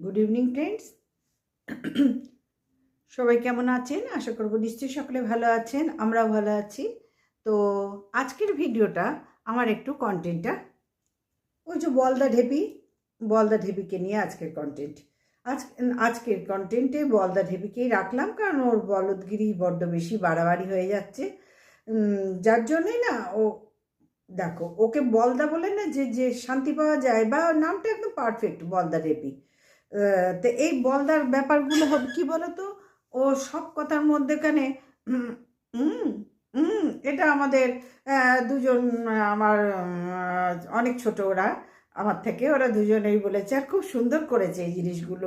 Good evening friends সবাই কেমন আছেন? আশা করব নিশ্চয়ই সকলে ভালো আছেন, আমরাও ভালো আছি। তো আজকের ভিডিওটা আমার একটু কন্টেন্টটা ওই যে বলদা ঢেপি, বলদা ঢেপিকে নিয়ে আজকের কন্টেন্ট আজ, আজকের কন্টেন্টে বলদা ঢেপিকেই রাখলাম, কারণ ওর বলদগিরি বড্ড বেশি বাড়াবাড়ি হয়ে যাচ্ছে। যার জন্যই না ও, দেখো, ওকে বলদা বলে না যে যে শান্তি পাওয়া যায় বা নামটা একদম পারফেক্ট বলদা ঢেপি। তো এই বলদার ব্যাপারগুলো হবে কি বলো তো ও সব কথার মধ্যেখানে এটা আমাদের দুজন, আমার অনেক ছোট ওরা, আমার থেকে ওরা দুজনেই বলেছে, আর খুব সুন্দর করেছে এই জিনিসগুলো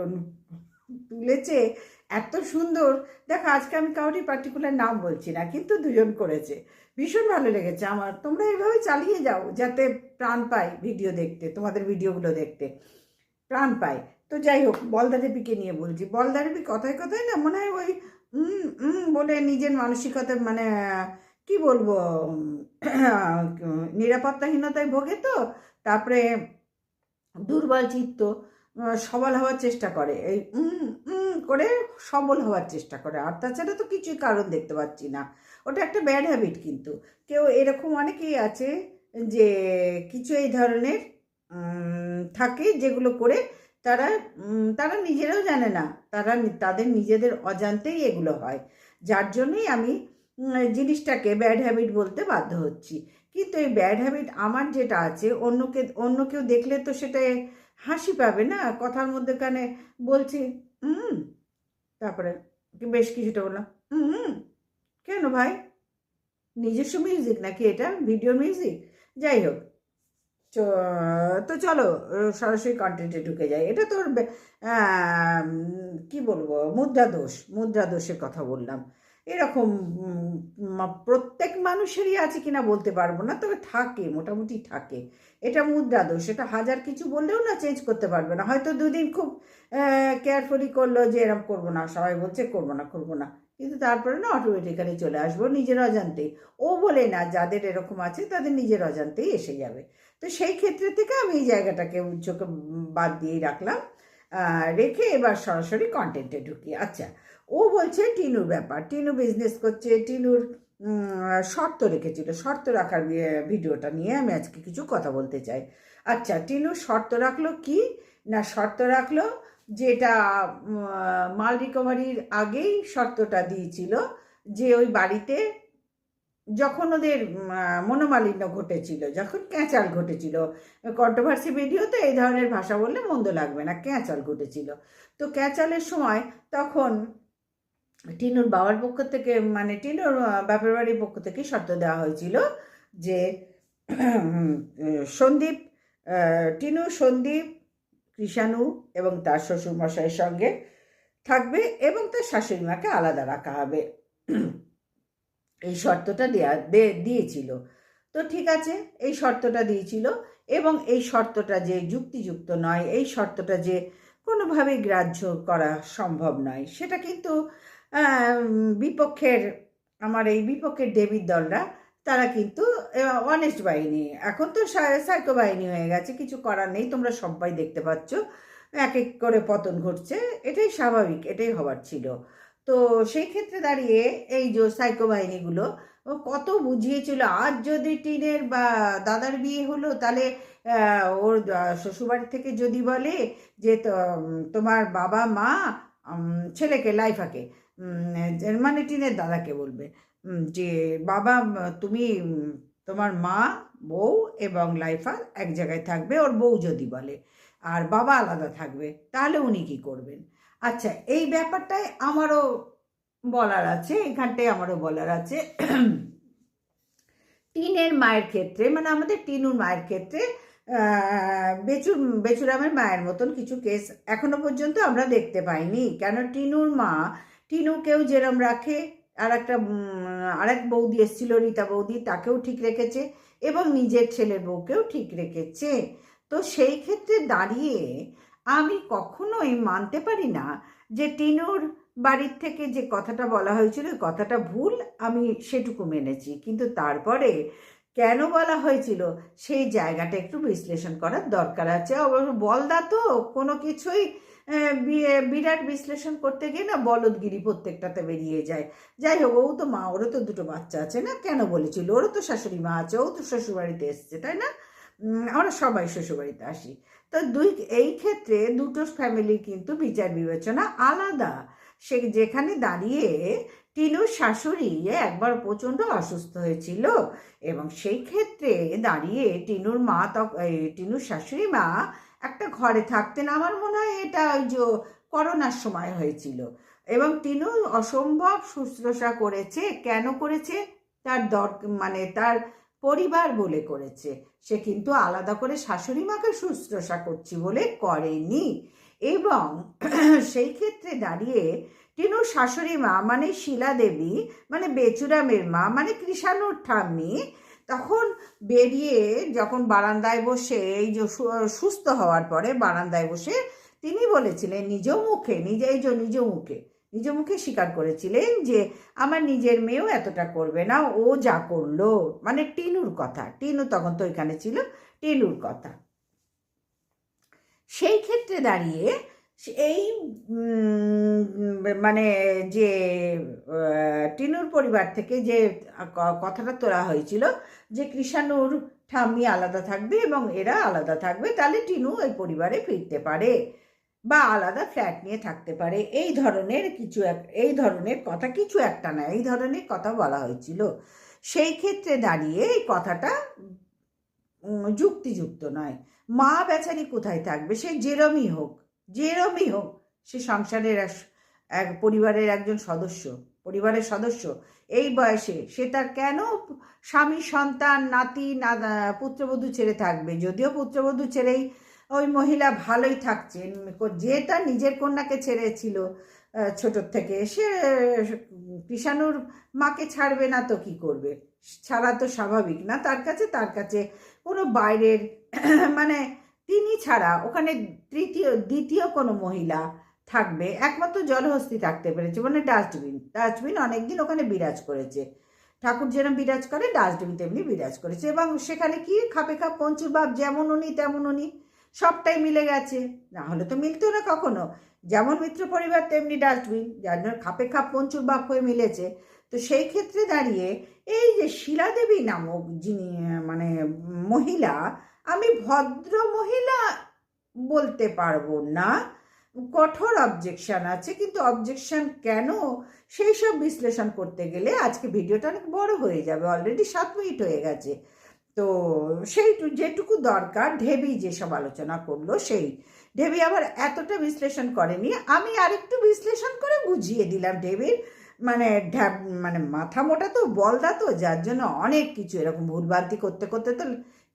তুলেছে, এত সুন্দর। দেখো, আজকে আমি কাউরি পার্টিকুলার নাম বলছি না, কিন্তু দুজন করেছে। ভীষণ ভালো লেগেছে আমার। তোমরা এইভাবে চালিয়ে যাও, যাতে প্রাণ পায় ভিডিও দেখতে, তোমাদের ভিডিওগুলো দেখতে। প্রাণ পাই তো যাই হোক বলদারেপিকে নিয়ে বলছি। বলদারেপি কথায় কথায় না মনে হয় ওই বলে নিজের মানসিকতা মানে কি বলব নিরাপত্তাহীনতায় ভোগে তো, তারপরে দুর্বল চিত্ত সবল হওয়ার চেষ্টা করে। এই করে সবল হওয়ার চেষ্টা করে। আর তাছাড়া তো কিছুই কারণ দেখতে পাচ্ছি না। ওটা একটা ব্যাড হ্যাবিট কিন্তু। কেউ এরকম অনেকেই আছে যে, কিছু এই ধরনের থাকে যেগুলো করে তারা তারা নিজেরাও জানে না। তারা তাদের নিজেদের অজান্তেই এগুলো হয়। যার জন্যই আমি জিনিসটাকে ব্যাড হ্যাবিট বলতে বাধ্য হচ্ছি। কিন্তু এই ব্যাড হ্যাবিট আমার যেটা আছে, অন্যকে, অন্য কেউ দেখলে তো সেটা হাসি পাবে না। কথার মধ্যে কানে বলছি হুম তারপরে বেশ কিছুটা বললাম হুম কেন ভাই? নিজস্ব মিউজিক নাকি এটা? ভিডিও মিউজিক যাই হোক তো চলো সরাসরি কন্টেন্টে ঢুকে যাই। এটা তোর কি বলব? মুদ্রা দোষ, মুদ্রা দোষের কথা বললাম। এরকম প্রত্যেক মানুষেরই আছে কিনা বলতে পারব না, তবে থাকে, মোটামুটি থাকে। এটা মুদ্রা দোষ, এটা হাজার কিছু বললেও না চেঞ্জ করতে পারবে না। হয়তো দুদিন খুব কেয়ারফুলি করল যে এরম করব না, সবাই বলছে করব না করব না। কিন্তু তারপরে না অটোমেটিক্যালি চলে আসব নিজের অজান্তেই। ও বলে না, যাদের এরকম আছে তাদের নিজের অজান্তেই এসে যাবে। তো সেই ক্ষেত্রে থেকে আমি এই জায়গাটাকে চোখে বাদ দিয়েই রাখলাম। রেখে এবার সরাসরি কন্টেন্টে ঢুকি। আচ্ছা ও বলছে, টিনুর ব্যাপার। টিনু বিজনেস করছে। টিনুর শর্ত রেখেছিল। শর্ত রাখার ভিডিওটা নিয়ে আমি আজকে কিছু কথা বলতে চাই। আচ্ছা টিনু শর্ত রাখল কি? না, শর্ত রাখল যেটা মাল রিকভারির আগেই শর্তটা দিয়েছিল যে ওই বাড়িতে যখন ওদের মনোমালিন্য ঘটেছিল, যখন ক্যাঁচাল ঘটেছিল কন্ট্রোভার্সি ভিডিওতে এই ধরনের ভাষা বললে মন্দ লাগবে না, ক্যাঁচাল ঘটেছিল। তো ক্যাঁচালের সময় তখন টিনুর বাবার পক্ষ থেকে মানে টিনুর বাপের বাড়ির পক্ষ থেকে শর্ত দেওয়া হয়েছিল যে, সন্দীপ টিনু, সন্দীপ, কৃষাণু এবং তার শ্বশুরমশাইয়ের সঙ্গে থাকবে এবং তার শাশুড়ি মাকে আলাদা রাখা হবে। এই শর্তটা দেয়া দিয়েছিল। তো ঠিক আছে, এই শর্তটা দিয়েছিল এবং এই শর্তটা যে যুক্তিযুক্ত নয়, এই শর্তটা যে কোনোভাবেই গ্রাহ্য করা সম্ভব নয়, সেটা কিন্তু বিপক্ষের, আমার এই বিপক্ষের ডেবির দলরা, তারা কিন্তু অনেস্ট বাহিনী। এখন তো সাইকো বাহিনী হয়ে গেছে, কিছু করার নেই, তোমরা সবাই দেখতে পাচ্ছ, এক এক করে পতন ঘটছে, এটাই স্বাভাবিক, এটাই হবার ছিল। তো সেই ক্ষেত্রে দাঁড়িয়ে এই যে সাইকো বাহিনীগুলো ও কত বুঝিয়েছিল, আজ যদি টিনের বা দাদার বিয়ে হলো, তাহলে ওর শ্বশুরবাড়ি থেকে যদি বলে যে তোমার বাবা মা ছেলেকে, লাইফাকে মানে টিনের দাদাকে বলবে যে বাবা, তুমি তোমার মা, বউ এবং লাইফা এক জায়গায় থাকবে, ওর বউ যদি বলে, আর বাবা আলাদা থাকবে, তাহলে উনি কি করবেন? আচ্ছা এই ব্যাপারটায় আমারও বলার আছে, এখানটায় আমারও বলার আছে। টিনের মায়ের ক্ষেত্রে মানে আমাদের টিনুর মায়ের ক্ষেত্রে বেচুর, বেচুরামের মায়ের মতন কিছু কেস এখনও পর্যন্ত আমরা দেখতে পাইনি। কেন টিনুর মা, টিনুকেও যেরম রাখে আর একটা আর এক বৌদি এসেছিল, রীতা বৌদি, তাকেও ঠিক রেখেছে এবং নিজের ছেলের বউকেও ঠিক রেখেছে। তো সেই ক্ষেত্রে দাঁড়িয়ে আমি কখনোই মানতে পারি না যে টিনুর বাড়ির থেকে যে কথাটা বলা হয়েছিল কথাটা ভুল আমি সেটুকু মেনেছি। কিন্তু তারপরে কেন বলা হয়েছিল, সেই জায়গাটা একটু বিশ্লেষণ করার দরকার আছে। অবশ্য বলদা তো কোনো কিছুই বিরাট বিশ্লেষণ করতে গিয়ে না বলদগিরি প্রত্যেকটাতে বেরিয়ে যায়। যাই হোক ও তো মা, ওরও তো দুটো বাচ্চা আছে না? কেন বলেছিল? ওরও তো শাশুড়ি মা আছে ও তো শ্বশুরবাড়িতে এসছে, তাই না? আমরা সবাই শ্বশুরবাড়িতে আসি। তো দুই, এই ক্ষেত্রে দুটো ফ্যামিলির কিন্তু বিচার বিবেচনা আলাদা। সে যেখানে দাঁড়িয়ে টিনুর শাশুড়ি একবার প্রচণ্ড অসুস্থ হয়েছিল এবং সেই ক্ষেত্রে দাঁড়িয়ে টিনুর মা টিনুর শাশুড়ি মা একটা ঘরে থাকতেন। আমার মনে হয় এটা ওই যে করোনার সময় হয়েছিল। এবং টিনু অসম্ভব শুশ্রূষা করেছে। কেন করেছে? তার দর মানে তার পরিবার বলে করেছে। সে কিন্তু আলাদা করে শাশুড়ি মাকে শুশ্রূষা করছি বলে করেনি। এবং সেই ক্ষেত্রে দাঁড়িয়ে টিনুর শাশুড়ি মা মানে শিলা দেবী মানে বেচুরামের মা মানে কৃষাণুর ঠাম্মি, তখন বেরিয়ে যখন বারান্দায় বসে, এই যে সুস্থ হওয়ার পরে বারান্দায় বসে তিনি বলেছিলেন নিজ মুখে নিজে এই যে নিজ মুখে। নিজ মুখে স্বীকার করেছিলেন যে আমার নিজের মেয়েও এতটা করবে না, ও যা করল। মানে টিনুর কথা। টিনু তখন তো ওইখানে ছিল, টিনুর কথা। সেই ক্ষেত্রে দাঁড়িয়ে এই মানে যে টিনুর পরিবার থেকে যে কথাটা তোলা হয়েছিল যে কৃষাণুর ঠাম্মি আলাদা থাকবে এবং এরা আলাদা থাকবে, তাহলে টিনু এই পরিবারে ফিরতে পারে। বা আলাদা ফ্ল্যাট নিয়ে থাকতে পারে। এই ধরনের কিছু এক, এই ধরনের কথা কিছু একটা না, এই ধরনের কথা বলা হয়েছিল। সেই ক্ষেত্রে দাঁড়িয়ে এই কথাটা যুক্তিযুক্ত নয়। মা বেচারি কোথায় থাকবে? সে যেরমই হোক যেরমই হোক, সে সংসারের এক- পরিবারের একজন সদস্য, পরিবারের সদস্য, এই বয়সে সে তার কেন স্বামী, সন্তান, নাতি না পুত্রবধূ ছেড়ে থাকবে? যদিও পুত্রবধূ ছেড়েই ওই মহিলা ভালোই থাকছেন যে তার নিজের কন্যাকে ছেড়েছিল ছোটোর থেকে, সে, কৃষাণুর মাকে ছাড়বে না তো কি করবে? ছাড়া তো স্বাভাবিক না, তার কাছে তার কাছে কোনো বাইরের মানে তিনি ছাড়া ওখানে তৃতীয়, দ্বিতীয় কোনো মহিলা থাকবে, একমাত্র জলহস্তি থাকতে পেরেছে মানে ডাস্টবিন ডাস্টবিন অনেকদিন ওখানে বিরাজ করেছে। ঠাকুর যেরকম বিরাজ করে ডাস্টবিন তেমনি বিরাজ করেছে। এবং সেখানে কি খাপে খাপ, পঞ্চুর বাপ যেমন উনি, তেমন উনি। সবটাই মিলে গেছে। না হলে তো মিলতো না কখনো। যেমন মিত্র পরিবার, তেমনি ডাস্টবিন যার জন্য খাপে খাপ পঞ্চুর বাপ হয়ে মিলেছে। তো সেই ক্ষেত্রে দাঁড়িয়ে এই যে শিলাদেবী নামক যিনি মানে মহিলা, আমি ভদ্র মহিলা বলতে পারব না। কঠোর অবজেকশন আছে, কিন্তু অবজেকশন কেন? সেই সব বিশ্লেষণ করতে গেলে আজকে ভিডিওটা অনেক বড় হয়ে যাবে। অলরেডি সাত মিনিট হয়ে গেছে। তো সেই যেটুকু দরকার, ঢেবি যেসব আলোচনা করল সেই। ঢেবি আবার এতটা বিশ্লেষণ করেনি, আমি আরেকটু বিশ্লেষণ করে বুঝিয়ে দিলাম ঢেবির। মানে ঢ্যাব মানে মাথা মোটা তো, বলদা তো, যার জন্য অনেক কিছু এরকম ভুলভ্রান্তি করতে করতে তো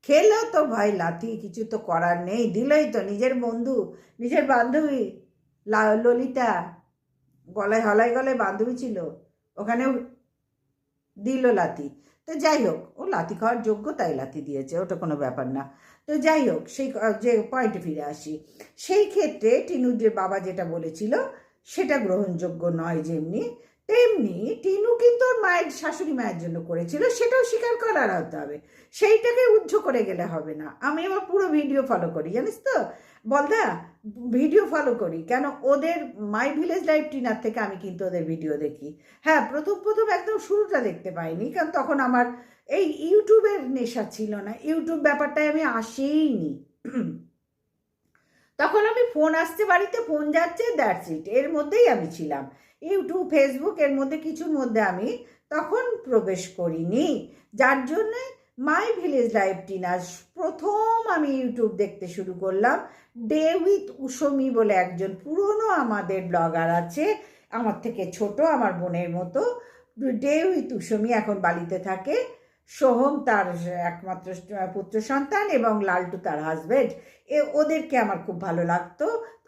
খেলেও তো ভাই, লাথি কিছু তো করার নেই, দিলই তো নিজের বন্ধু, নিজের বান্ধবী ললিতা, গলায় হলায় গলায় বান্ধবী ছিল, ওখানেও দিল লাথি। তো যাই হোক, ও লাথি খাওয়ার যোগ্য, তাই লাথি দিয়েছে, ওটা কোনো ব্যাপার না। তো যাই হোক, সেই যে পয়েন্টে ফিরে আসি, সেই ক্ষেত্রে টিনুর যে বাবা যেটা বলেছিল, সেটা গ্রহণযোগ্য নয় যেমনি। তেমনি টিনু কিন্তু ওর মায়ের শাশুড়ি মায়ের জন্য করেছিল, সেটাও স্বীকার করার হতে হবে সেইটাকে উজ্জ করে গেলে হবে না। আমি আবার পুরো ভিডিও ফলো করি, জানিস তো? বলদা, ভিডিও ফলো করি। কেন? ওদের মাই ভিলেজ লাইফ টিনার থেকে আমি কিন্তু ওদের ভিডিও দেখি। হ্যাঁ প্রথম প্রথম একদম শুরুটা দেখতে পাইনি, কারণ তখন আমার এই ইউটিউবের নেশা ছিল না। ইউটিউব ব্যাপারটায় আমি আসেইনি। তখন আমি ফোন আসছে বাড়িতে ফোন যাচ্ছে দ্যাটস ইট এর মধ্যেই আমি ছিলাম। ইউটিউব, ফেসবুক এর মধ্যে কিছুর মধ্যে আমি তখন প্রবেশ করিনি। যার জন্যে মাই ভিলেজ লাইফ টিনার প্রথম আমি ইউটিউব দেখতে শুরু করলাম। ডে উইথ উসমি বলে একজন পুরনো আমাদের ব্লগার আছে, আমার থেকে ছোট, আমার বোনের মতো। ডে উইথ উসমি এখন বালিতে থাকে। সোহম তার একমাত্র পুত্র সন্তান এবং লালটু তার হাজবেন্ড এ, ওদেরকে আমার খুব ভালো লাগতো।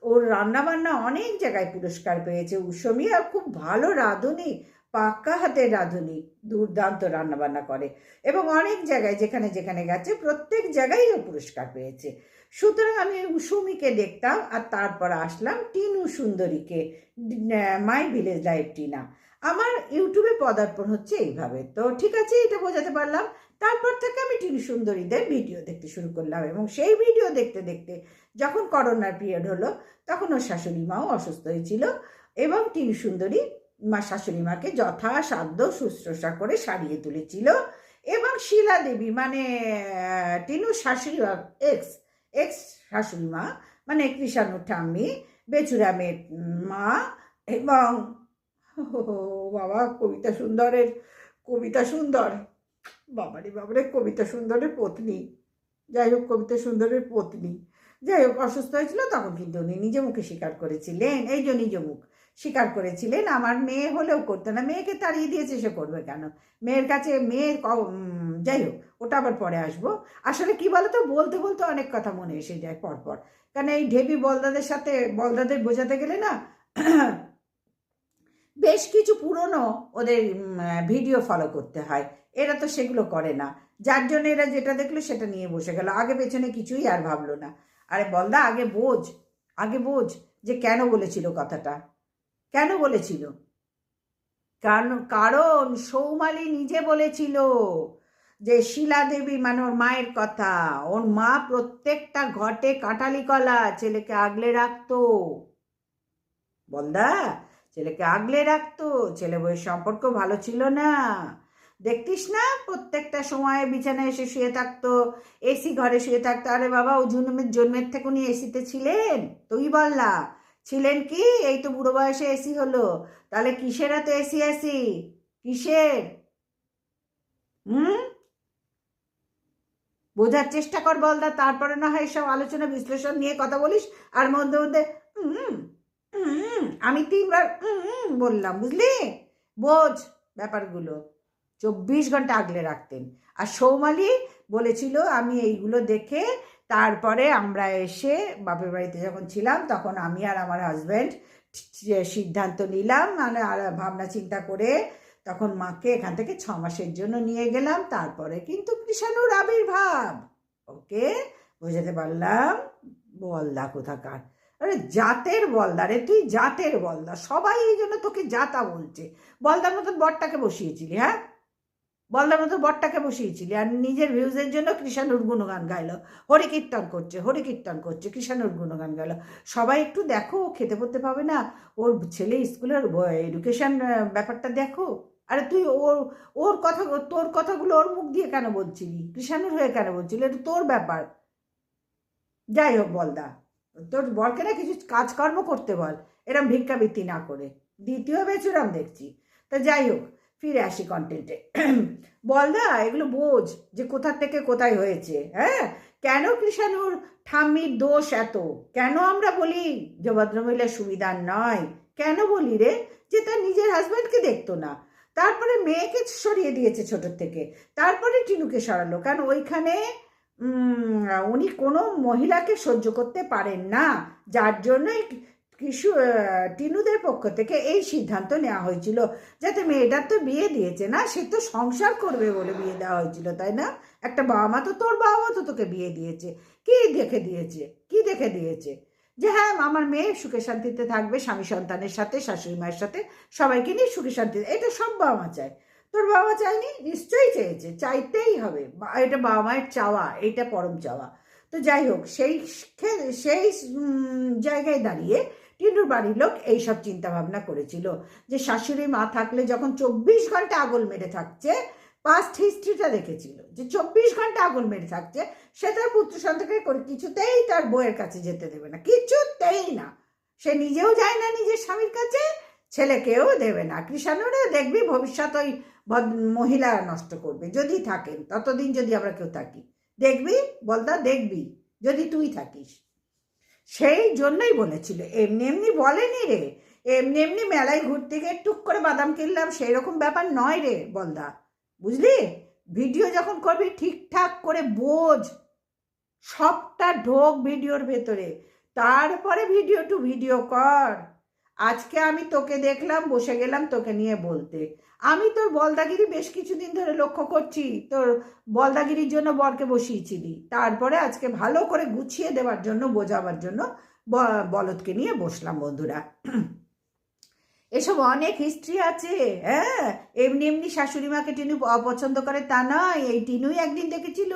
ওর রান্নাবান্না অনেক জায়গায় পুরস্কার পেয়েছে। উসমি আর খুব ভালো রাঁধুনি পাক্কা হাতের রাঁধুনি, দুর্দান্ত রান্নাবান্না করে এবং অনেক জায়গায়, যেখানে যেখানে গেছে, প্রত্যেক জায়গায় ও পুরস্কার পেয়েছে। সুতরাং আমি উসুমিকে দেখতাম আর তারপর আসলাম টিনু সুন্দরীকে মাই ভিলেজ লাইফ টিনা। আমার ইউটিউবে পদার্পণ হচ্ছে এইভাবে। তো ঠিক আছে, এটা বোঝাতে পারলাম। তারপর থেকে আমি টিভি সুন্দরীদের ভিডিও দেখতে শুরু করলাম এবং সেই ভিডিও দেখতে দেখতে যখন করোনার পিরিয়ড হলো, তখন ওর শাশুড়ি মাও অসুস্থ হয়েছিল এবং টিভি সুন্দরী মা শাশুড়ি মাকে যথাসাধ্য শুশ্রূষা করে সারিয়ে তুলেছিল এবং শিলা দেবী মানে টিনু শাশুড়ি এক্স এক্স শাশুড়ি মা মানে কৃষাণুর ঠাম্মি, বেচুরামের মা এবং ও বাবা, কবিতা সুন্দরের, কবিতা সুন্দর। বাবারে বাবারে, কবিতা সুন্দরের পত্নী। যাই হোক, কবিতা সুন্দরের পত্নী। যাই হোক, অসুস্থ হয়েছিল, তখন কিন্তু উনি নিজে মুখে স্বীকার করেছিলেন। এই যে নিজ মুখ, স্বীকার করেছিলেন, আমার মেয়ে হলেও করতো না। মেয়েকে তাড়িয়ে দিয়েছে, সে করবে কেন? মেয়ের কাছে, মেয়ের যাই হোক, ওটা আবার পরে আসব। আসলে কি বলতো, বলতে বলতে অনেক কথা মনে এসে যায় পরপর। কারণ এই ঢেবি বলদাদের সাথে, বলদাদের বোঝাতে গেলে না বেশ কিছু পুরনো ওদের ভিডিও ফলো করতে হয়। এরা তো সেগুলো করে না। যার জন্য এরা যেটা দেখল সেটা নিয়ে বসে গেল। আগে পেছনে কিছুই আর ভাবলো না। আরে বলদা, আগে বোঝ আগে বোঝ যে কেন বলেছিল কথাটা। কেন বলেছিল? কারণ কারণ সৌমালি নিজে বলেছিল যে শিলা দেবী মানে ওর মায়ের কথা। ওর মা প্রত্যেকটা ঘটে কাঁঠালি কলা, ছেলেকে আগলে রাখতো। বলদা ছেলেকে আগলে রাখতো ছেলে বউয়ের সম্পর্ক ভালো ছিল না। দেখতিস না, প্রত্যেকটা সময় বিছানায় এসে শুয়ে থাকতো, এসি ঘরে শুয়ে থাকতো। আরে বাবা, ও জন্মের জন্মের থেকে উনি এসিতে ছিলেন? তুই বললা ছিলেন কি? এই তো বুড়ো বয়সে এসি হলো। তাহলে কিসের এত এসি এসি? কিসের? হুম? বোঝার চেষ্টা কর বলদা, তারপরে না হয় সব আলোচনা বিশ্লেষণ নিয়ে কথা বলিস আর মধ্যে মধ্যে হুম। আমি তিনবার বললাম, বুঝলি? বোঝ ব্যাপারগুলো। চব্বিশ ঘণ্টা আগলে রাখতেন। আর সৌমালি বলেছিল, আমি এইগুলো দেখে তারপরে আমরা এসে বাপের বাড়িতে যখন ছিলাম, তখন আমি আর আমার হাজব্যান্ড সিদ্ধান্ত নিলাম মানে আর ভাবনা চিন্তা করে তখন মাকে এখান থেকে ছ মাসের জন্য নিয়ে গেলাম। তারপরে কিন্তু কৃষাণুর আবির্ভাব। ওকে? বোঝাতে পারলাম? বল বলদা কোথাকার। আরে জাতের বলদা রে, তুই জাতের বলদা। সবাই এই জন্য তোকে জাতা বলছে। বলদার মতন বরটাকে বসিয়েছিলি হ্যাঁ? বলদার মতো বরটাকে বসিয়েছিলি আর নিজের ভিউজের জন্য কৃষাণুর গুণগান গাইলো। হরি কীর্তন করছে হরি কীর্তন করছে কৃষাণুর গুণগান গাইলো। সবাই একটু দেখো খেতে পড়তে পাবে না? ওর ছেলে স্কুলের এডুকেশন ব্যাপারটা দেখো। আরে তুই ওর ওর কথা, তোর কথাগুলো ওর মুখ দিয়ে কেন বলছিলি? কৃষাণুর হয়ে কেন বলছিলি? এটা তোর ব্যাপার। যাই হোক বলদা। তোর বরকে না কিছু কাজকর্ম করতে বল। এরম ভিক্ষাবৃত্তি না করে। দ্বিতীয় বেচুরাম দেখছি। তা যাই হোক, ফিরে আসি কন্টেন্টে বলদা এগুলো বোঝ যে কোথা থেকে কোথায় হয়েছে হ্যাঁ? কেন কৃষাণুর ঠাম্মির দোষ এত? কেন আমরা বলি যে ভদ্রমহিলার সুবিধার নয়? কেন বলি রে? যে তার নিজের হাজব্যান্ডকে দেখতো না। তারপরে মেয়েকে সরিয়ে দিয়েছে ছোটোর থেকে। তারপরে টিনুকে সরালো। কারণ ওইখানে উনি কোনো মহিলাকে সহ্য করতে পারেন না। যার জন্যই কিছু টিনুদের পক্ষ থেকে এই সিদ্ধান্ত নেওয়া হয়েছিল যাতে মেয়েটার তো বিয়ে দিয়েছে না, সে তো সংসার করবে বলে বিয়ে দেওয়া হয়েছিল, তাই না? একটা বাবা মা তো তোর বাবা মা তো তোকে বিয়ে দিয়েছে। কি দেখে দিয়েছে? কি দেখে দিয়েছে? যে হ্যাঁ আমার মেয়ে সুখে শান্তিতে থাকবে, স্বামী সন্তানের সাথে, শাশুড়ি মায়ের সাথে, সবাইকে নিয়ে সুখে শান্তিতে এটা সব বাবা মা চায়। তোর বাবা মা চায়নি নিশ্চয়ই চেয়েছে। চাইতেই হবে। এটা বাবা মায়ের চাওয়া, এটা পরম চাওয়া। তো যাই হোক, সেই সেই জায়গায় দাঁড়িয়ে টিনুর বাড়ির লোক এইসব চিন্তা ভাবনা করেছিল। যে শাশুড়ি মা থাকলে যখন চব্বিশ ঘণ্টা আগল মেরে থাকছে পাস্ট হিস্ট্রিটা দেখেছিল। যে চব্বিশ ঘণ্টা আগুন মেরে থাকছে, সে তার পুত্র সন্তানকে করে কিছুতেই তার বউয়ের কাছে যেতে দেবে না। কিছুতেই না। সে নিজেও যায় না নিজের স্বামীর কাছে ছেলেকেও দেবে না। কৃষাণুরে দেখবি ভবিষ্যৎ ওই মহিলারা নষ্ট করবে, যদি থাকেন, ততদিন যদি আমরা কেউ থাকি। দেখবি বলতা দেখবি, যদি তুই থাকিস। সেই জন্যই বলেছিল, এমনি এমনি বলেনি রে, এমনি এমনি মেলায় ঘুরতে গিয়ে টুক করে বাদাম কিনলাম সেই রকম ব্যাপার নয় রে, বলদা। বুঝলি? ভিডিও যখন করবি, ঠিকঠাক করে বোঝ। সবটা ঢোক ভিডিওর ভেতরে। তারপরে ভিডিও টু ভিডিও কর। আজকে আমি তোকে দেখলাম, বসে গেলাম তোকে নিয়ে বলতে। আমি তোর বলদাগিরি বেশ কিছুদিন ধরে লক্ষ্য করছি, তোর বলদাগিরির জন্য বরকে বসিয়েছিলি। তারপরে আজকে ভালো করে গুছিয়ে দেওয়ার জন্য, বোঝাবার জন্য বলদকে নিয়ে বসলাম বন্ধুরা। এসব অনেক হিস্ট্রি আছে হ্যাঁ? এমনি এমনি শাশুড়ি মাকে টিনু অপছন্দ করে তা নয়, এই টিনুই একদিন দেখেছিল।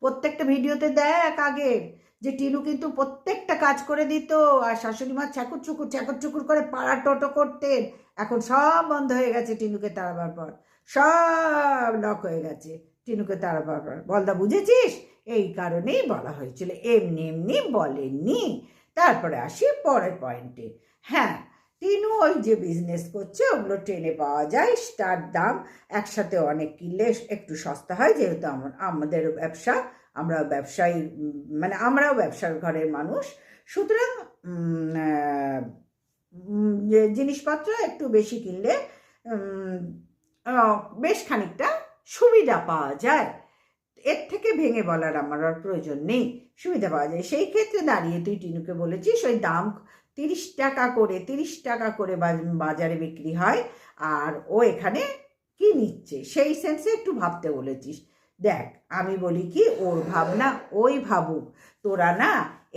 প্রত্যেকটা ভিডিওতে দেখ আগের। যে টিনু কিন্তু প্রত্যেকটা কাজ করে দিত, আর শাশুড়ি মা চাকুর চুকুর চাকুর চুকুর করে পাড়া টোটো করতেন। এখন সব বন্ধ হয়ে গেছে টিনুকে তাড়াবার পর। সব লক হয়ে গেছে টিনুকে তাড়াবার পর। বলদা, বুঝেছিস? এই কারণেই বলা হয়েছিল। এমনি এমনি বলেননি। তারপরে আসি পরের পয়েন্টে হ্যাঁ টিনু ওই যে বিজনেস করছে, ওগুলো ট্রেনে পাওয়া যায়। তার দাম একসাথে অনেক কিনলে একটু সস্তা হয়, যেহেতু আমাদের ব্যবসা। আমরা ব্যবসায়ী মানে আমরাও ব্যবসার ঘরের মানুষ। সুতরাং জিনিসপত্র একটু বেশি কিনলে বেশ খানিকটা সুবিধা পাওয়া যায়। এর থেকে ভেঙে বলার আমার আর প্রয়োজন নেই, সুবিধা পাওয়া যায়। সেই ক্ষেত্রে দাঁড়িয়ে তুই টিনুকে বলেছিস, ওই দাম তিরিশ টাকা করে, তিরিশ টাকা করে বাজারে বিক্রি হয়, আর ও এখানে কি নিচ্ছে? সেই সেন্সে একটু ভাবতে বলেছিস। দেখ, আমি বলি কি, ওর ভাবনা ওই ভাবুক। তোরা না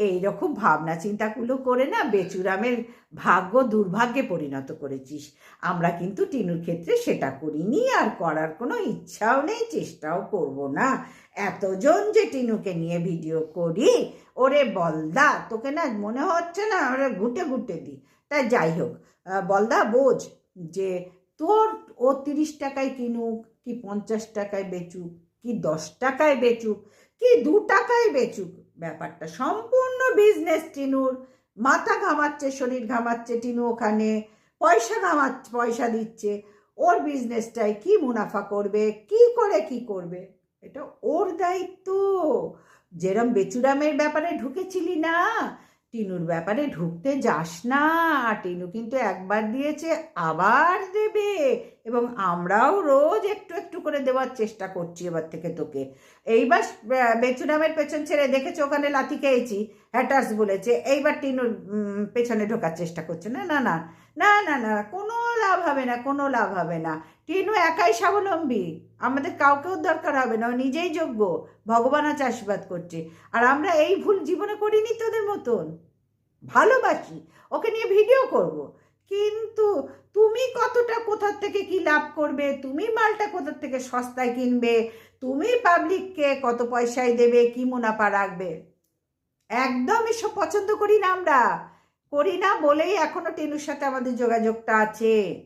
এই রকম ভাবনা চিন্তাগুলো করে না বেচুরামের ভাগ্য দুর্ভাগ্যে পরিণত করেছিস। আমরা কিন্তু টিনুর ক্ষেত্রে সেটা করিনি, আর করার কোনো ইচ্ছাও নেই, চেষ্টাও করব না। এতজন যে টিনুকে নিয়ে ভিডিও করি, ওরে বলদা, তোকে না মনে হচ্ছে না, ওরে ঘুটে ঘুটে দিই তাই যাই হোক বলদা, বোঝ যে তোর ও তিরিশ টাকায় কিনুক কি পঞ্চাশ টাকায় বেচুক কি দশ টাকায় বেচুক, কি দু টাকায় বেচুক, ব্যাপারটা সম্পূর্ণ বিজনেস টিনুর। মাথা ঘামাচ্ছে, শরীর ঘামাচ্ছে, টিনু ওখানে। পয়সা ঘামাচ্ছে পয়সা দিচ্ছে। ওর বিজনেসটায় কি মুনাফা করবে, কি করে কি করবে? এটা ওর দায়িত্ব। যেরম বেচুরামের ব্যাপারে ঢুকেছিলি না টিনুর ব্যাপারে ঢুকতে যাস না। টিনু কিন্তু একবার দিয়েছে, আবার দেবে। এবং আমরাও রোজ একটু একটু করে দেওয়ার চেষ্টা করছি এবার থেকে তোকে। এইবার বেচুরামের পেছন ছেড়ে দেখেছ ওখানে লাথি খেয়েছি? হ্যাটার্স বলেছে। এইবার টিনুর পেছনে ঢোকার চেষ্টা করছে। না না না না না না, কোনো লাভ হবে না, কোনো লাভ হবে না। টিনু একাই স্বাবলম্বী। আমাদের কাউকেও দরকার হবে না। ও নিজেই যোগ্য। ভগবান আশীর্বাদ করছে। আর আমরা এই ভুল জীবনে করিনি তোদের মতন। ভালোবাসি, ওকে নিয়ে ভিডিও করব। কিন্তু তুমি কতটা কোথার থেকে কি লাভ করবে? তুমি মালটা কোথার থেকে সস্তায় কিনবে? তুমি পাবলিককে কত পয়সায় দেবে? কি মুনাফা রাখবে? একদম এসব পছন্দ করি না আমরা। করি না বলেই এখনও টিনুর সাথে আমাদের যোগাযোগটা আছে।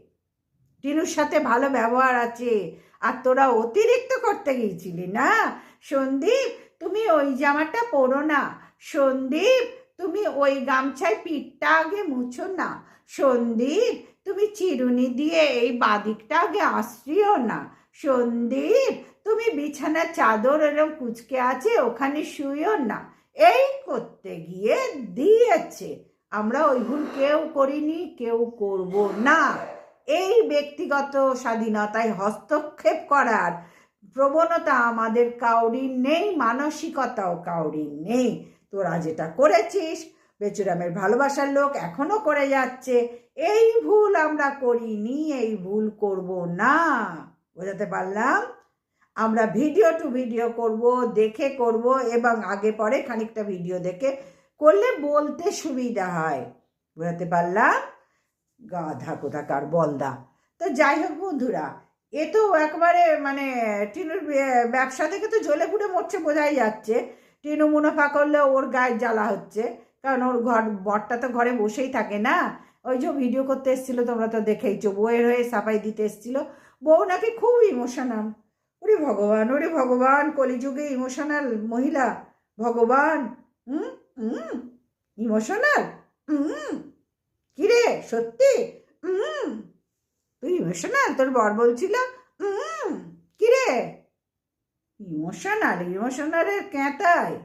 টিনুর সাথে ভালো ব্যবহার আছে। আর তোরা অতিরিক্ত করতে গিয়েছিলি না? সন্দীপ, তুমি ওই জামাটা পরো না। সন্দীপ তুমি ওই গামছায় পিঠটা আগে মুছো না। সন্দীপ, তুমি চিরুনি দিয়ে এই বাদিকটা আগে আশ্রিও না। সন্দীপ, তুমি বিছানার চাদর এরকম কুচকে আছে, ওখানে শুয়েও না। এই করতে গিয়ে দিয়েছে। আমরা ওই ভুল কেউ করিনি, কেউ করব না। এই ব্যক্তিগত স্বাধীনতায় হস্তক্ষেপ করার প্রবণতা আমাদের কাউরির নেই, মানসিকতাও কাউরির নেই। তোরা যেটা করেছিস, বেচুরামের ভালোবাসার লোক এখনও করে যাচ্ছে। এই ভুল আমরা করিনি, এই ভুল করব না। বোঝাতে পারলাম? আমরা ভিডিও টু ভিডিও করব, দেখে করব এবং আগে পরে খানিকটা ভিডিও দেখে করলে বলতে সুবিধা হয়। বোঝাতে পারলাম? গাধা কোথাকার বলদা। তো যাই হোক বন্ধুরা, এ তো একবারে মানে টিনুর ব্যবসা থেকে তো জ্বলে পুড়ে মরছে বোঝাই যাচ্ছে। টিনু মুনাফা করলে ওর গায়ে জ্বালা হচ্ছে। কারণ ওর ঘর, বরটা তো ঘরে বসেই থাকে না। ওই যে ভিডিও করতে এসেছিল, তোমরা তো দেখেইছো, বউয়ের হয়ে সাফাই দিতে এসেছিল। বউ নাকি খুব ইমোশনাল ওরে ভগবান ওরে ভগবান, কলিযুগে ইমোশনাল মহিলা। ভগবান হুম হুম ইমোশনাল হুম কিরে, সত্যি? তুই ইমোশনাল তোর বর বলছিল হুম কিরে? ইমোশনাল, ইমোশনালের ক্যাঁতায়।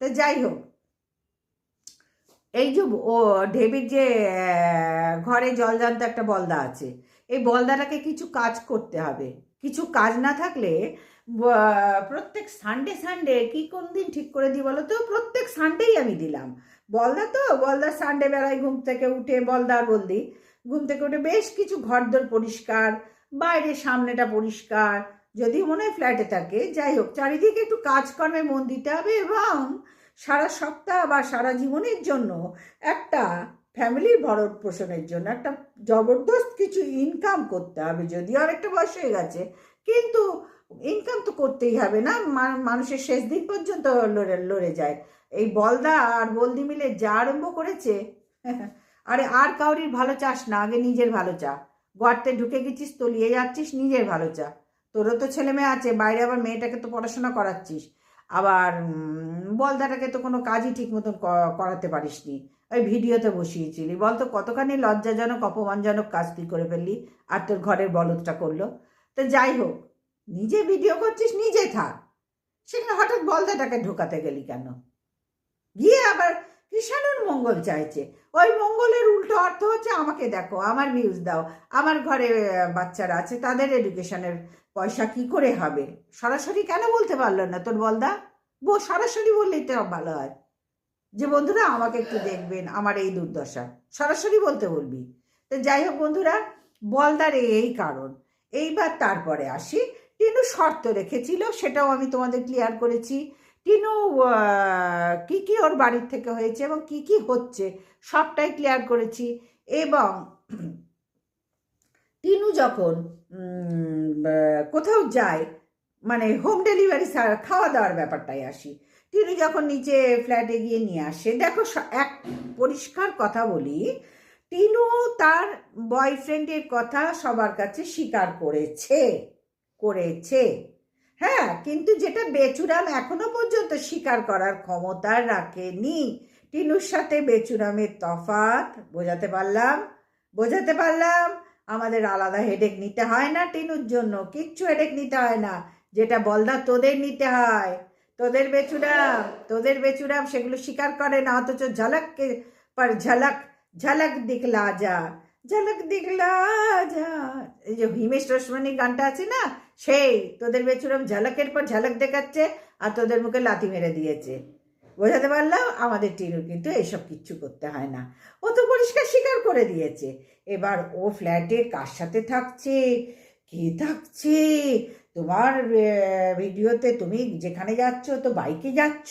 তো যাই হোক, এই যে ও ঢেবির যে ঘরে জলজান্ত একটা বলদা আছে, এই বলদাটাকে কিছু কাজ করতে হবে। কিছু কাজ না থাকলে প্রত্যেক সানডে সানডে কি কোন দিন ঠিক করে দিই বলো তো? প্রত্যেক সানডেই আমি দিলাম। বলদা তো, বলদা সানডে বেলায় ঘুম থেকে উঠে বলদা আর বলদি, ঘুম থেকে উঠে বেশ কিছু ঘরদোর পরিষ্কার, বাইরে সামনেটা পরিষ্কার যদি মনে হয় ফ্ল্যাটে থাকে, যাই হোক, চারিদিকে একটু কাজকর্মে মন দিতে হবে এবং সারা সপ্তাহ বা সারা জীবনের জন্য একটা ফ্যামিলির ভরণ পোষণের জন্য একটা জবরদস্ত কিছু ইনকাম করতে হবে, যদিও অনেকটা বয়স হয়ে গেছে, কিন্তু ইনকাম তো করতেই হবে না মানুষের শেষ দিন পর্যন্ত লড়ে লড়ে যায়। এই বলদা আর বলদি মিলে যা আরম্ভ করেছে, আরে আর কাউরির ভালো চাস না, আগে নিজের ভালো চা। গর্তে ঢুকে গেছিস, তলিয়ে যাচ্ছিস, নিজের ভালো চা। তোরও তো ছেলে মেয়ে আছে, বাইরে আবার মেয়েটাকে তো পড়াশোনা করাচ্ছিস। আবার বলদাটাকে তো কোনো কাজই ঠিক মতন করাতে পারিসনি। ওই ভিডিওতে বসিয়েছিলি। বল তো কতখানি লজ্জাজনক, অপমানজনক কাজ তুই করে ফেললি, আর তোর ঘরের বলদটা করল। তো যাই হোক, নিজে ভিডিও করছিস, নিজে থাক। সেখানে হঠাৎ বলদাটাকে ঢোকাতে গেলি কেন? গিয়ে আবার কৃষাণুর মঙ্গল চাইছে। ওই মঙ্গলের উল্টো অর্থ হচ্ছে, আমাকে দেখো, আমার ভিউজ দাও। আমার ঘরে বাচ্চারা আছে, তাদের এডুকেশনের পয়সা কি করে হবে? সরাসরি কেন বলতে পারল না তোর বলদা? বো সরাসরি বললেই তো ভালো হয়। যে বন্ধুরা, আমাকে একটু দেখবেন, আমার এই দুর্দশা। সরাসরি বলতে বলবি? তো যাই হোক বন্ধুরা, বলদার এই- কারণ। এইবার তারপরে আসি। টিনু শর্ত রেখেছিল, সেটাও আমি তোমাদের ক্লিয়ার করেছি। টিনু কি কি ওর বাড়ির থেকে হয়েছে এবং কি কি হচ্ছে, সবটাই ক্লিয়ার করেছি। এবং টিনু যখন কোথাও যায় মানে হোম ডেলিভারি খাওয়া দাওয়ার ব্যাপারটাই আসি। তিনি যখন নিচে ফ্ল্যাটে গিয়ে নিয়ে আসে, দেখো এক পরিষ্কার কথা বলি, টিনু তার বয়ফ্রেন্ডের কথা সবার কাছে স্বীকার করেছে করেছে। হ্যাঁ কিন্তু যেটা বেচুরাম এখনও পর্যন্ত স্বীকার করার ক্ষমতা রাখেনি। টিনুর সাথে বেচুরামের তফাৎ, বোঝাতে পারলাম? বোঝাতে পারলাম? আমাদের আলাদা হেডেক নিতে হয় না টিনুর জন্য, কিচ্ছু হেডেক নিতে হয় না। যেটা বলদা তোদের নিতে হয়। তোদের বেচুরাম তোদের বেচুরাম সেগুলো স্বীকার করে না, অথচ ঝলককে পর ঝলক ঝলক দিখলা যা, ঝলক দিখলা যা। এই যে হিমেশ রশ্মনি গানটা আছে না, সেই তোদের বেচুরাম ঝলকের পর ঝলক দেখাচ্ছে আর তোদের মুখে লাথি মেরে দিয়েছে। বোঝাতে পারলাম আমাদের টিনুর কিন্তু এইসব কিচ্ছু করতে হয় না। ও তো পরিষ্কার স্বীকার করে দিয়েছে। এবার ও ফ্ল্যাটে কার সাথে থাকছে? কে থাকছে? তোমার ভিডিওতে তুমি যেখানে যাচ্ছ তো বাইকে যাচ্ছ?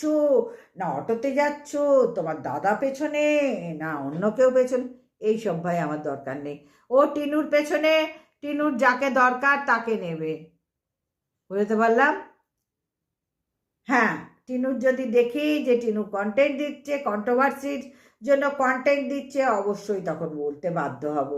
না অটোতে যাচ্ছ? তোমার দাদা পেছনে? না অন্য কেউ পেছনে? এইসব ভাই আমার দরকার নেই। ও টিনুর পেছনে, টিনুর যাকে দরকার তাকে নেবে। বুঝতে পারলাম? হ্যাঁ। টিনুর যদি দেখি যে টিনু কন্টেন্ট দিচ্ছে কন্ট্রোভার্সির জন্য কন্টেন্ট দিচ্ছে, অবশ্যই তখন বলতে বাধ্য হব।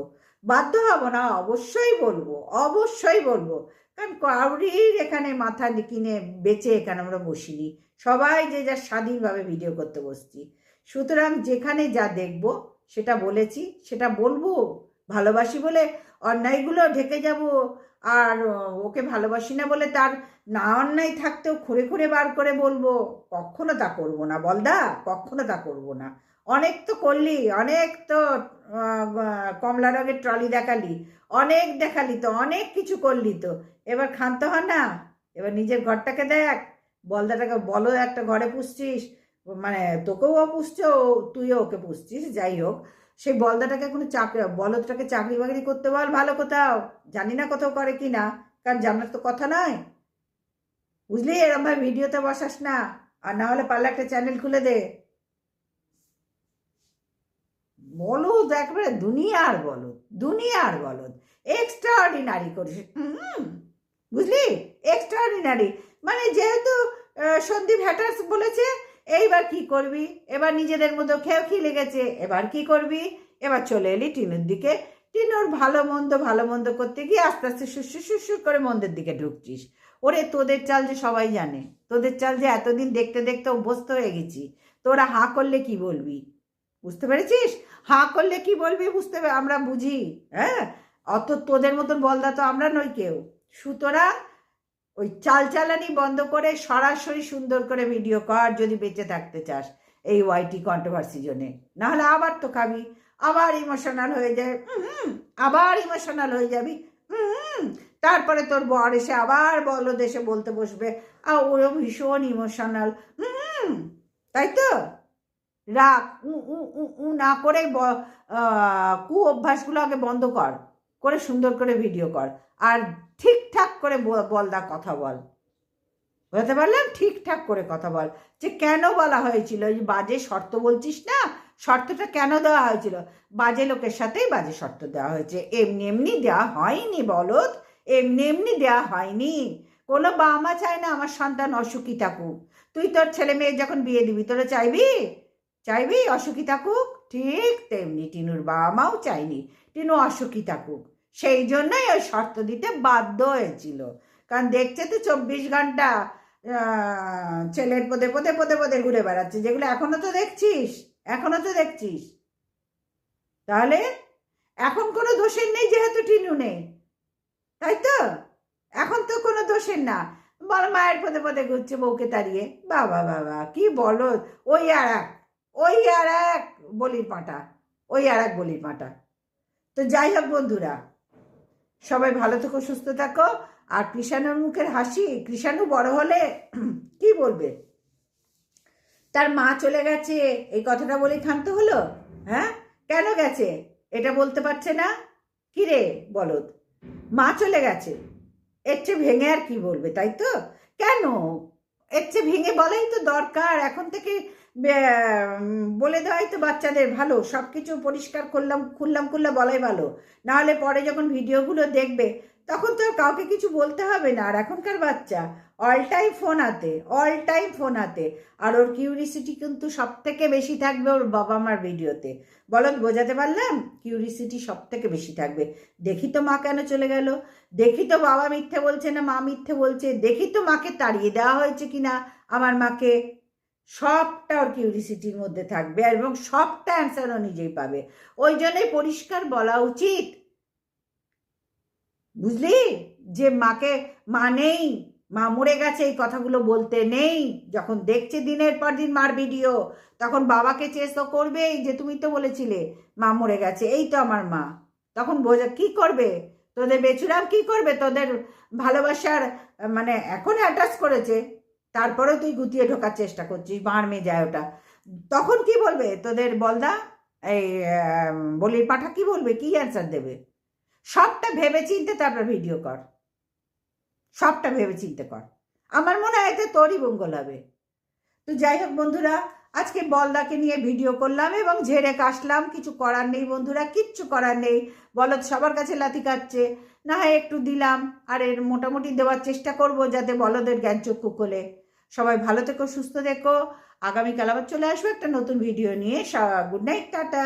বাধ্য হব না, অবশ্যই বলব অবশ্যই বলব। কারণ কাউরির এখানে মাথা কিনে বেঁচে এখানে আমরা বসিনি। সবাই যে যার স্বাধীনভাবে ভিডিও করতে বসছি। সুতরাং যেখানে যা দেখব, সেটা বলেছি, সেটা বলব। ভালোবাসি বলে অন্যায়গুলো ঢেকে যাব। আর ওকে ভালোবাসি না বলে তার না অন্যায় থাকতেও খুঁড়ে খুঁড়ে বার করে বলব, কখনো তা করব না, বলদা, কখনো তা করব না। অনেক তো করলি, অনেক তো কমলা রঙের ট্রলি দেখালি, অনেক দেখালি তো, অনেক কিছু করলি তো। এবার ক্ষান্ত হ না, এবার নিজের ঘরটাকে দেখ। বলদাটাকে বলো, একটা ঘরে পুষছিস মানে তোকেও পুষছে তুইও ওকে পুষছিস, যাই হোক। সেই বলদাটাকে কোনো চাকরি বলদটাকে চাকরি বাকরি করতে বল ভালো কোথাও। জানি না কোথাও করে কি না। কারণ জানার তো কথা নয়। বুঝলি? এরম ভাবে ভিডিওতে বসাস না। আর না হলে পারলে একটা চ্যানেল খুলে দে। বলদ একবারে দুনিয়ার বলদ। দুনিয়ার বলদ। এক্সট্রা অর্ডিনারি করিস বুঝলি? এক্সট্রা অর্ডিনারি মানে যেহেতু সন্দীপ হ্যাটার্স বলেছে এইবার কি করবি? এবার নিজেদের খেয়েও কি লেগেছে? এবার কি করবি? এবার চলে এলি টিনুর দিকে। টিনুর ভালো মন্দ ভালো মন্দ করতে গিয়ে আস্তে আস্তে সুসুর সুসুর করে মন্দের দিকে ঢুকছিস। ওরে, তোদের চাল যে সবাই জানে, তোদের চাল যে এতদিন দেখতে দেখতে অভ্যস্ত হয়ে গেছি, তোরা হাঁ করলে কি বলবি? বুঝতে পেরেছিস? হাঁ করলে কি বলবি বুঝতে আমরা বুঝি হ্যাঁ? অত তোদের মতন বলদা তো আমরা নই কেউ। সুতরাং ওই চালচালানি বন্ধ করে সরাসরি সুন্দর করে ভিডিও কর যদি বেঁচে থাকতে চাস এই ওয়াইটি কন্ট্রোভার্সি জন্যে। নাহলে আবার তো খাবি, আবার ইমোশনাল হয়ে যায় আবার ইমোশনাল হয়ে যাবি তারপরে তোর বর এসে আবার বলো দেশে বলতে বসবে আর ওরও ভীষণ ইমোশনাল তাই তো? রাগ উ উ উ উ, না করে কু অভ্যাসগুলো আগে বন্ধ কর, করে সুন্দর করে ভিডিও কর আর ঠিকঠাক করে বল দা কথা বল। বুঝতে পারলাম ঠিকঠাক করে কথা বল। যে কেন বলা হয়েছিল? ওই বাজে শর্ত বলছিস না? শর্তটা কেন দেওয়া হয়েছিল? বাজে লোকের সাথেই বাজে শর্ত দেওয়া হয়েছে। এমনি এমনি দেওয়া হয়নি বলত এমনি এমনি দেওয়া হয়নি। কোনো বাবা মা চায় না আমার সন্তান অসুখী থাকুক। তুই তোর ছেলে মেয়ে যখন বিয়ে দিবি, তোরা চাইবি? চাইবি অসুখী থাকুক? ঠিক তেমনি টিনুর বাবা মাও চাইনি টিনু অসুখী থাকুক। সেই জন্যই ওই শর্ত দিতে বাধ্য হয়েছিল। কারণ দেখছে তো চব্বিশ ঘণ্টা ছেলের পদে পদে পদে পদে ঘুরে বেড়াচ্ছে, যেগুলো এখনও তো দেখছিস, এখনও তো দেখছিস। তাহলে এখন কোনো দোষের নেই যেহেতু টিনু নেই, তাই তো? এখন তো কোনো দোষের না। বল মায়ের পদে পদে ঘুরছে বউকে তাড়িয়ে। বাবা বাবা, কি বলো? ওই আর এক, ওই আর এক বলির পাঁটা, ওই আর এক বলির পাঁটা। তো যাই হোক বন্ধুরা সবাই ভালো থেকো, সুস্থ থাকো। আর কৃষাণুর মুখের হাসি, কৃষাণু বড় হলে কি বলবে? তার মা চলে গেছে, এই কথাটা বলেই ক্ষান্ত হলো? হ্যাঁ? কেন গেছে? এটা বলতে পারছে না? কি রে বলদ? মা চলে গেছে। এর চেয়ে ভেঙে আর কি বলবে, তাই তো? কেন? এর চেয়ে ভেঙে বলাই তো দরকার। এখন থেকে বলে দেওয়াই তো বাচ্চাদের ভালো। সব কিছু পরিষ্কার করলাম, খুললাম খুললাম, বলাই ভালো। নাহলে পরে যখন ভিডিওগুলো দেখবে, তখন তো আর কাউকে কিছু বলতে হবে না। আর এখনকার বাচ্চা অল টাইম ফোন হাতে অল টাইম ফোন হাতে। আর ওর কিউরিসিটি কিন্তু সব থেকে বেশি থাকবে ওর বাবা মার ভিডিওতে। বলত বোঝাতে পারলাম? কিউরিসিটি সব থেকে বেশি থাকবে। দেখি তো মা কেন চলে গেল। দেখি তো বাবা মিথ্যে বলছে না মা মিথ্যে বলছে। দেখি তো মাকে তাড়িয়ে দেওয়া হয়েছে কিনা আমার মাকে। সবটা ওর কিউরিসিটির মধ্যে থাকবে এবং সবটা অ্যান্সার ও নিজেই পাবে। ওই জন্যই পরিষ্কার বলা উচিত। বুঝলি? যে মাকে, মা নেই, মা মরে গেছে, এই কথাগুলো বলতে নেই। যখন দেখছে দিনের পর দিন মার ভিডিও তখন বাবাকে চেস তো করবেই যে তুমি তো বলেছিলে, মা মরে গেছে, এই তো আমার মা। তখন বোঝা, কি করবে? তোদের বেচুরাম কি করবে? তোদের ভালোবাসার মানে এখন অ্যাটাচ করেছে। তারপরেও তুই গুতিয়ে ঢোকার চেষ্টা করছিস মার মেয়ে যায় ওটা। তখন কি বলবে? তোদের বলদা, এই বলির পাঠা কি বলবে? কি অ্যান্সার দেবে? সবটা ভেবে চিনতে তারপর ভিডিও কর। সবটা ভেবে চিনতে কর। আমার মনে হয় এতে তোরই মঙ্গল হবে। তো যাই হোক বন্ধুরা, আজকে বলদাকে নিয়ে ভিডিও করলাম এবং ঝেড়ে কাশলাম। কিছু করার নেই বন্ধুরা, কিচ্ছু করার নেই। বলদ সবার কাছে লাথি কাটছে না হয় একটু দিলাম। আর এর মোটামুটি দেওয়ার চেষ্টা করব যাতে বলদের জ্ঞান চক্ষু খোলে। সবাই ভালো থেকো, সুস্থ থেকো। আগামীকাল আবার চলে আসব একটা নতুন ভিডিও নিয়ে। Good night tata.